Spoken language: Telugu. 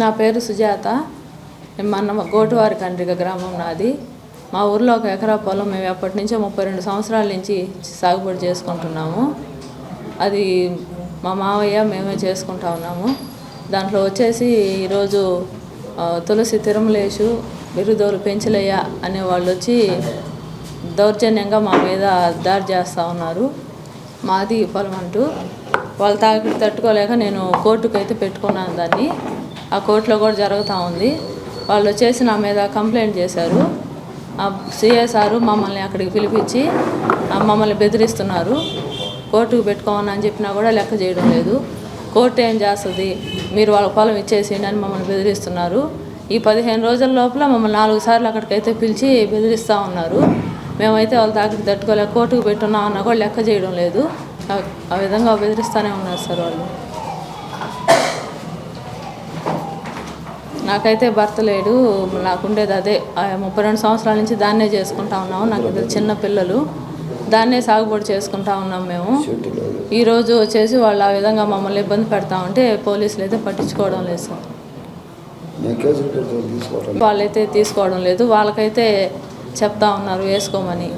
నా పేరు సుజాత. మన గోటువారి కండ్రిక గ్రామం నాది. మా ఊర్లో ఒక ఎకరా పొలం మేము ఎప్పటి నుంచో ముప్పై రెండు సంవత్సరాల నుంచి సాగుబడి చేసుకుంటున్నాము. అది మా మావయ్య మేమే చేసుకుంటా ఉన్నాము. దాంట్లో వచ్చేసి ఈరోజు తులసి తిరుమలేషు బిరుదోలు పెంచలయ్య అనే వాళ్ళు వచ్చి దౌర్జన్యంగా మా మీద దాడి చేస్తూ ఉన్నారు. మాది పొలం అంటూ. వాళ్ళ తాకి తట్టుకోలేక నేను కోర్టుకు అయితే పెట్టుకున్నాను దాన్ని. ఆ కోర్టులో కూడా జరుగుతూ ఉంది. వాళ్ళు వచ్చేసి నా మీద కంప్లైంట్ చేశారు. ఆ సీఏ సారు మమ్మల్ని అక్కడికి పిలిపించి మమ్మల్ని బెదిరిస్తున్నారు. కోర్టుకు పెట్టుకోమని అని చెప్పినా కూడా లెక్క చేయడం లేదు. కోర్టు ఏం చేస్తుంది? మీరు వాళ్ళ పొలం ఇచ్చేసేయండి అని మమ్మల్ని బెదిరిస్తున్నారు. ఈ పదిహేను రోజుల లోపల మమ్మల్ని నాలుగు సార్లు అక్కడికైతే పిలిచి బెదిరిస్తూ ఉన్నారు. మేమైతే వాళ్ళ తాకి తట్టుకోలేక కోర్టుకు పెట్టున్నాం అన్నా కూడా లెక్క చేయడం లేదు. ఆ విధంగా బెదిరిస్తూనే ఉన్నారు సార్ వాళ్ళు. నాకైతే భర్త లేడు నాకుండేది అదే. ముప్పై రెండు సంవత్సరాల నుంచి దాన్నే చేసుకుంటా ఉన్నాము. నాకు ఇద్దరు చిన్న పిల్లలు. దాన్నే సాగుబడి చేసుకుంటా ఉన్నాం మేము. ఈరోజు వచ్చేసి వాళ్ళు ఆ విధంగా మమ్మల్ని ఇబ్బంది పెడతా ఉంటే పోలీసులు అయితే పట్టించుకోవడం లేదు? వాళ్ళైతే తీసుకోవడం లేదు. వాళ్ళకైతే చెప్తా ఉన్నారు వేసుకోమని.